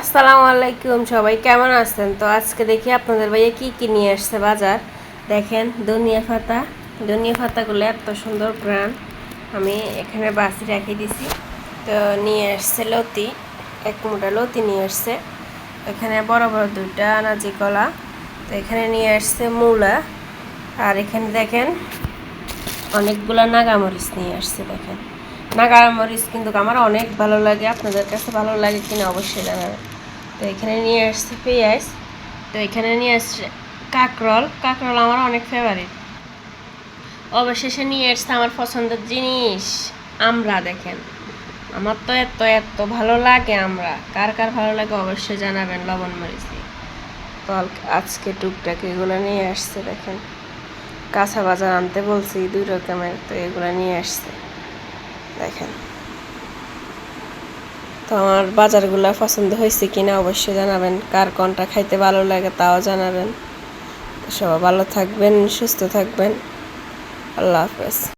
আসসালামু আলাইকুম সবাই, কেমন আছেন? তো আজকে দেখি আপনাদের ভাইয়া কি কি নিয়ে আসছে বাজার। দেখেন, ধনিয়া পাতা। ধনিয়া পাতাগুলো এত সুন্দর প্রাণ আমি এখানে বাসি রেখে দিছি। তো নিয়ে আসছে লতি, এক মোটা লতি নিয়ে আসছে। এখানে বড় বড় দুইটা নাজি কলা। তো এখানে নিয়ে আসছে মূলা। আর এখানে দেখেন, অনেকগুলা নাগামরিচ নিয়ে আসছে, দেখেন। নাগামরিচ কিন্তু আমার অনেক ভালো লাগে, আপনাদের কাছে ভালো লাগে কিনা অবশ্যই জানাবেন। তো এখানে নিয়ে আসছে পেঁয়াজ, তো এখানে নিয়ে আসছে কাকরল। কাকরল আমার অনেক ফেভারিট অবশেষে নিয়ে আসছে আমার পছন্দের জিনিস, আমরা দেখেন। আমার তো এত এত ভালো লাগে আমরা। কার কার ভালো লাগে অবশ্যই জানাবেন লবণ মরিচ তো আজকে টুকটাক এগুলো নিয়ে আসছে, দেখেন। কাঁচা বাজার আনতে বলছি, দুই রকমের, তো এগুলো নিয়ে আসছে। দেখেন। তো আমার বাজারগুলো পছন্দ হয়েছে কিনা অবশ্যই জানাবেন। কার কোনটা খাইতে ভালো লাগে তাও জানাবেন। সবাই ভালো থাকবেন, সুস্থ থাকবেন। আল্লাহ হাফেজ।